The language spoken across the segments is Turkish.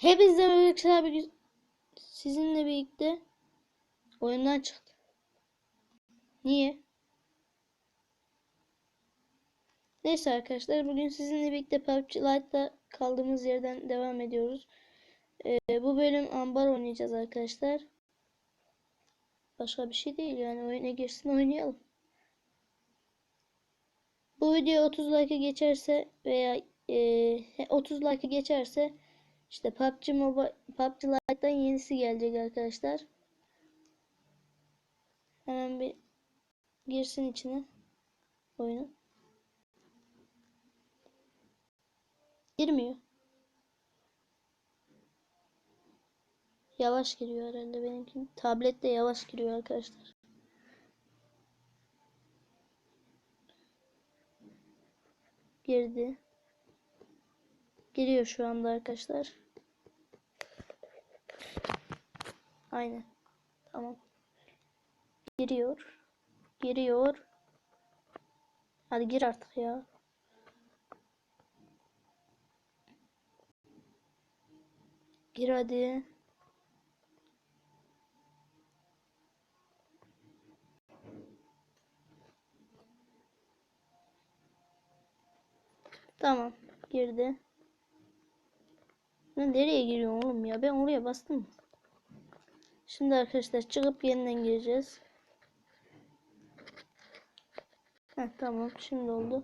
Hepinizle birlikte abi sizinle birlikte oyundan çıktı. Niye? Neyse arkadaşlar bugün sizinle birlikte PUBG Lite'da kaldığımız yerden devam ediyoruz. Ee, bu bölüm ambar oynayacağız arkadaşlar. Başka bir şey değil yani oyuna girsin oynayalım. Bu video 30 like geçerse veya e, 30 like geçerse işte PUBG Mobile PUBG Lite'dan yenisi gelecek arkadaşlar. Hemen bir girsin içine oyunu. Girmiyor. Yavaş giriyor herhalde benimki. Tablette yavaş giriyor arkadaşlar. Girdi. Giriyor şu anda arkadaşlar. Aynen. Tamam. Giriyor. Giriyor. Hadi gir artık ya. Gir hadi. Tamam. Girdi. Ben nereye giriyorum oğlum ya? Ben oraya bastım. Şimdi arkadaşlar çıkıp yeniden gireceğiz. Heh, tamam. Şimdi oldu.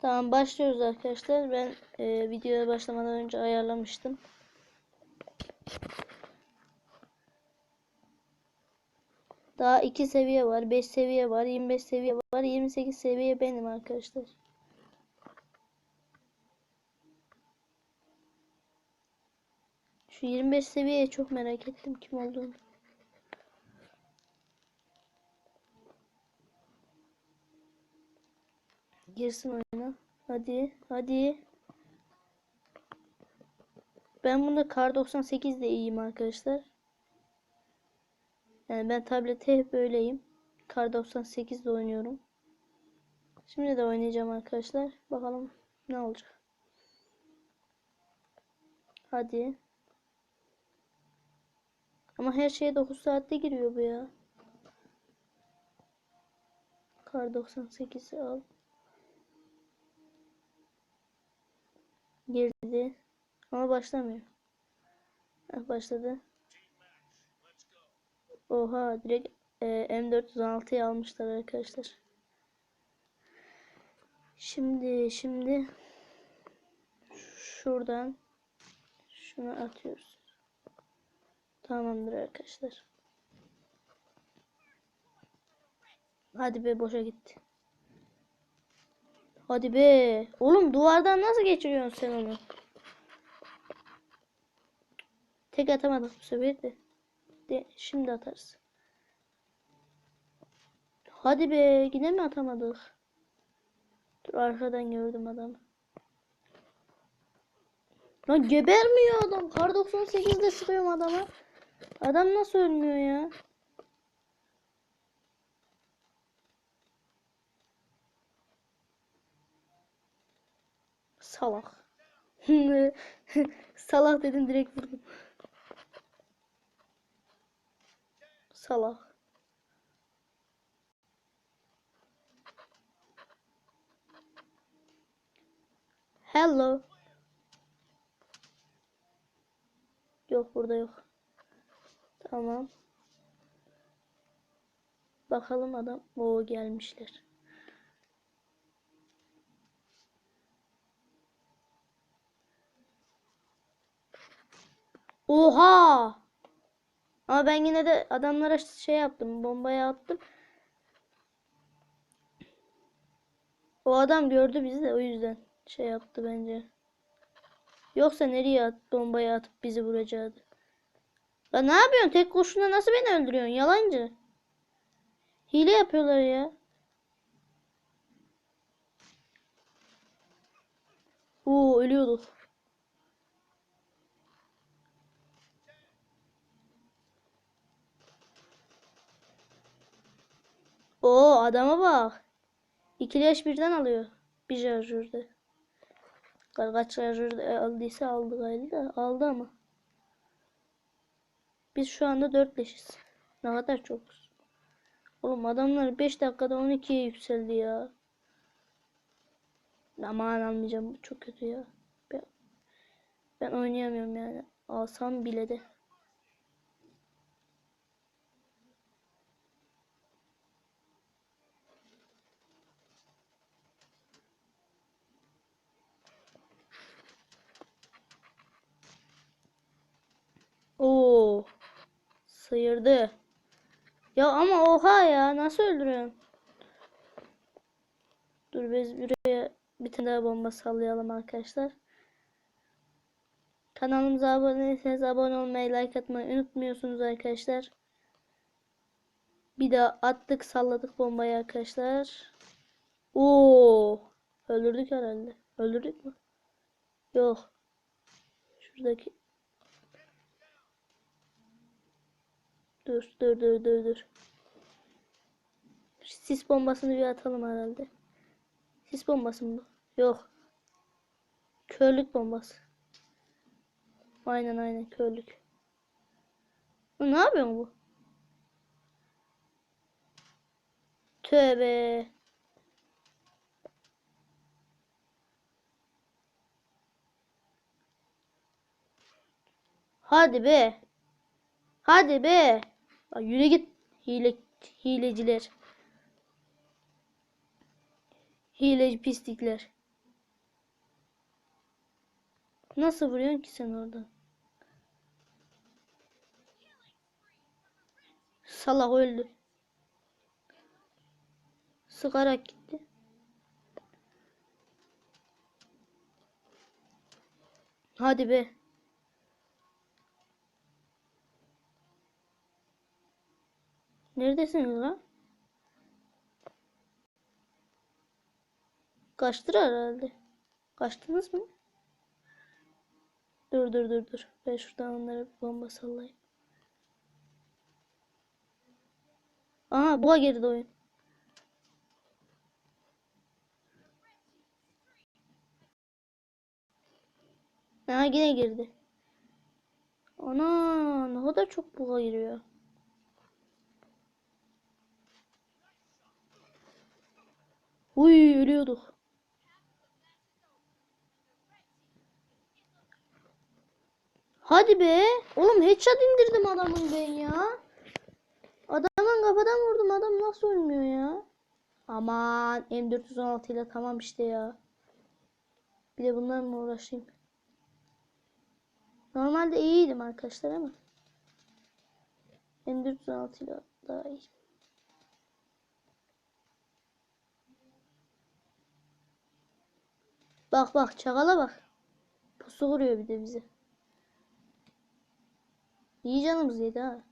Tamam başlıyoruz arkadaşlar. Ben e, videoya başlamadan önce ayarlamıştım. Daha 2 seviye var, 5 seviye var, 25 seviye var, 28 seviye benim arkadaşlar. Şu 25 seviyeye çok merak ettim kim olduğunu. Girsin oyuna. Hadi, hadi. Ben bunda kar 98 de iyiyim arkadaşlar. Yani ben tablette hep böyleyim. Kar 98 de oynuyorum. Şimdi de oynayacağım arkadaşlar. Bakalım ne olacak. Hadi. Ama her şeye 9 saatte giriyor bu ya. Kar 98'i al. Girdi. Ama başlamıyor. Heh, başladı. Oha direkt e, M416'yı almışlar arkadaşlar. Şimdi şimdi şuradan şunu atıyoruz. Tamamdır arkadaşlar. Hadi be boşa gitti. Hadi be. Oğlum duvardan nasıl geçiriyorsun sen onu? Tek atamadık bu sefer de. de şimdi atarız. Hadi be yine mi atamadık? Dur arkadan gördüm adamı. Lan gebermiyor adam. Kar 98'de sıkıyorum adama. Adam nasıl ölmüyor ya? Salak. Salak dedim direkt vurdum. Salak. Hello. Yok burada yok. Tamam. Bakalım adam. O gelmişler. Oha! Ama ben yine de adamlara şey yaptım. Bombaya attım. O adam gördü bizi de o yüzden şey yaptı bence. Yoksa nereye at, bombayı atıp bizi vuracaktı. Ya ne yapıyorsun? Tek kurşunla nasıl beni öldürüyorsun? Yalancı. Hile yapıyorlar ya. Oo ölüyorduk. Oo adama bak. İki leş birden alıyor. Bir şarjörde. Kaç şarjör aldıysa aldı galiba aldı ama. Biz şu anda 4 leşiz. Ne kadar çok. Oğlum adamlar 5 dakikada 12'ye yükseldi ya. Aman almayacağım. Bu çok kötü ya. Ben, ben oynayamıyorum yani. Alsam bile de. Oo. Sıyırdı. Ya ama oha ya nasıl öldürüyorsun? Dur biz buraya bir tane daha bomba sallayalım arkadaşlar. Kanalımıza abone değilseniz abone olmayı, like atmayı unutmuyorsunuz arkadaşlar. Bir daha attık salladık bombayı arkadaşlar. Oo, öldürdük herhalde. Öldürdük mü? Yok. Şuradaki Dur dur dur dur dur. Sis bombasını bir atalım herhalde. Sis bombası mı? Yok. Körlük bombası. Aynen aynen körlük. Ne yapıyor bu? Tövbe. Hadi be. Hadi be. Yürü git. Hile, hileciler. Hileci pislikler. Nasıl vuruyorsun ki sen orada? Salak öldü. Sıkarak gitti. Hadi be. Neredesiniz lan? Kaçtılar herhalde. Kaçtınız mı? Dur dur dur dur. Ben şuradan onlara bir bomba sallayayım. Aha buğa girdi oyun. Aha yine girdi. Ana ne kadar çok buğa giriyor. Uy ölüyorduk. Hadi be. Oğlum headshot indirdim adamın ben ya. Adamın kafadan vurdum. Adam nasıl ölmüyor ya? Aman M416 ile tamam işte ya. Bir de bunlarla uğraşayım? Normalde iyiydim arkadaşlar ama. M416 ile daha iyi. Bak bak çakala bak. Pusu vuruyor bir de bize. İyi canımız yedi ha.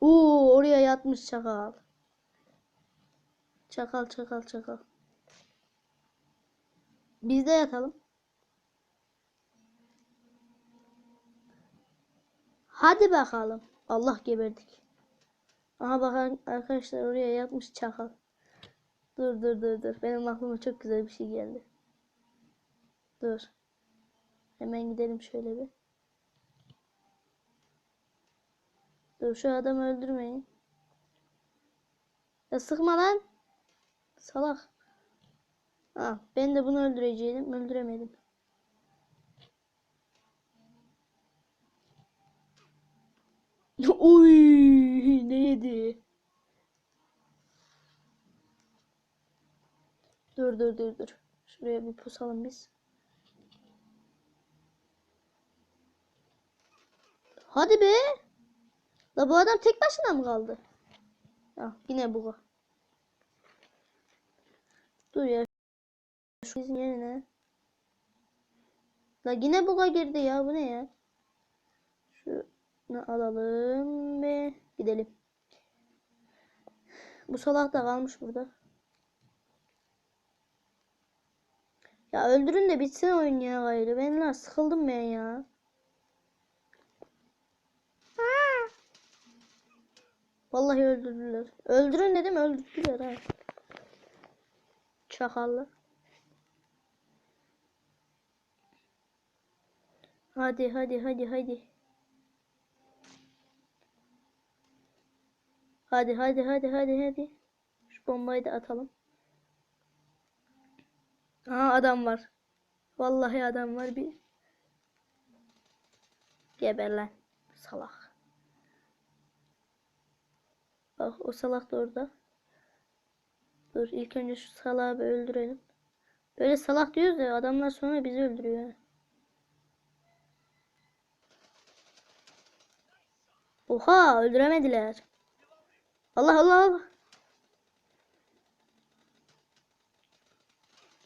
Oo oraya yatmış çakal. Çakal çakal çakal. Biz de yatalım. Hadi bakalım. Allah geberdik. Aha bakın arkadaşlar oraya yatmış çakal. Dur dur dur dur. Benim aklıma çok güzel bir şey geldi. Dur. Hemen gidelim şöyle bir. Dur şu adamı öldürmeyin. Ya sıkma lan. Salak. Ha, ben de bunu öldüreceydim. Öldüremedim. Oy ne yedi? Dur dur dur dur. Şuraya bir pusalım biz. Hadi be. La bu adam tek başına mı kaldı? Ya yine bu. Dur ya. Şu bizim yerine. La yine buga girdi ya. Bu ne ya? Şunu alalım ve gidelim. Bu salak da kalmış burada. Ya öldürün de bitsin oyun ya gayrı. Ben lan sıkıldım ben ya. Vallahi öldürdüler. Öldürün dedim öldürdüler ha. Çakallı. Hadi hadi hadi hadi. Hadi hadi hadi hadi hadi. Şu bombayı da atalım. Aa adam var. Vallahi adam var bir. Geber lan. Salak. Bak o salak da orada. Dur ilk önce şu salağı bir öldürelim. Böyle salak diyoruz ya adamlar sonra bizi öldürüyor. ha. Oha öldüremediler. Allah Allah Allah.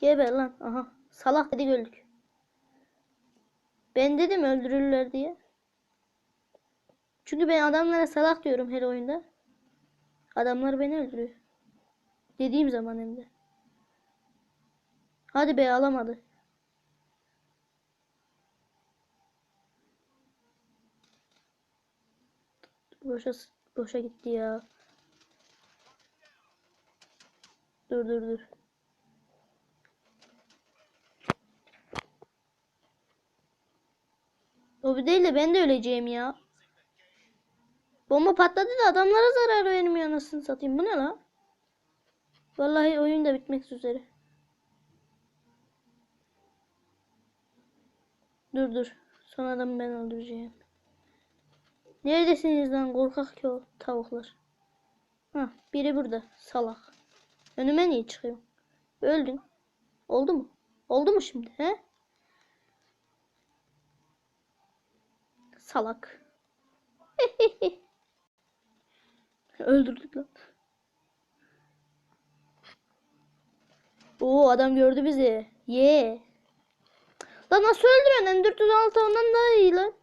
Geber lan. Aha. Salak dedik öldük. Ben dedim öldürürler diye. Çünkü ben adamlara salak diyorum her oyunda. Adamlar beni öldürüyor. Dediğim zaman hem de. Hadi be alamadı. Boşa boşa gitti ya. Dur dur dur. O bir değil de ben de öleceğim ya. Bomba patladı da adamlara zarar vermiyor anasını satayım. Bu ne la? Vallahi oyun da bitmek üzere. Dur dur. Son adamı ben öldüreceğim. Neredesiniz lan korkak ki o tavuklar? Hah biri burada. Salak. Önüme niye çıkıyor? Öldün. Oldu mu? Oldu mu şimdi he? Salak. Öldürdük lan. Oo adam gördü bizi. Ye. Lan nasıl öldürüyorsun? M416 ondan daha iyi lan.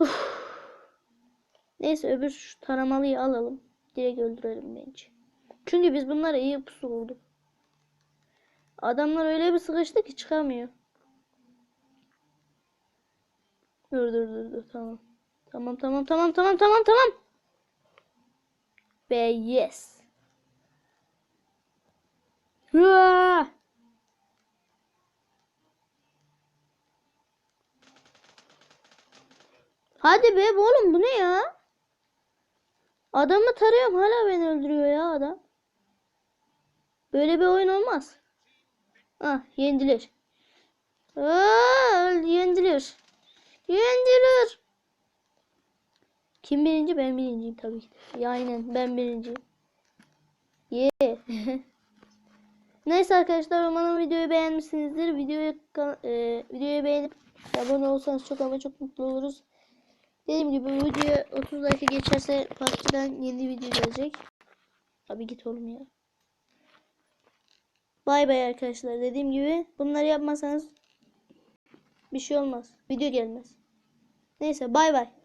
Uf. Neyse öbür şu taramalıyı alalım. Direkt öldürelim bence. Çünkü biz bunlara iyi pusu bulduk. Adamlar öyle bir sıkıştı ki çıkamıyor. Dur dur dur dur tamam. Tamam tamam tamam tamam tamam tamam. Ve yes. Hıa! Hadi be oğlum bu ne ya? Adamı tarıyorum hala beni öldürüyor ya adam. Böyle bir oyun olmaz. Ah yendiler. Aa, yendiler. Yendiler. Kim birinci? Ben birinciyim tabii ki. Ya aynen ben birinciyim. Ye. Neyse arkadaşlar umarım videoyu beğenmişsinizdir. Videoyu e, videoyu beğenip abone olsanız çok ama çok mutlu oluruz. Dediğim gibi bu videoya 30 like geçerse PUBG'den yeni video gelecek. Abi git oğlum ya. Bay bay arkadaşlar. Dediğim gibi bunları yapmasanız bir şey olmaz. Video gelmez. Neyse bay bay.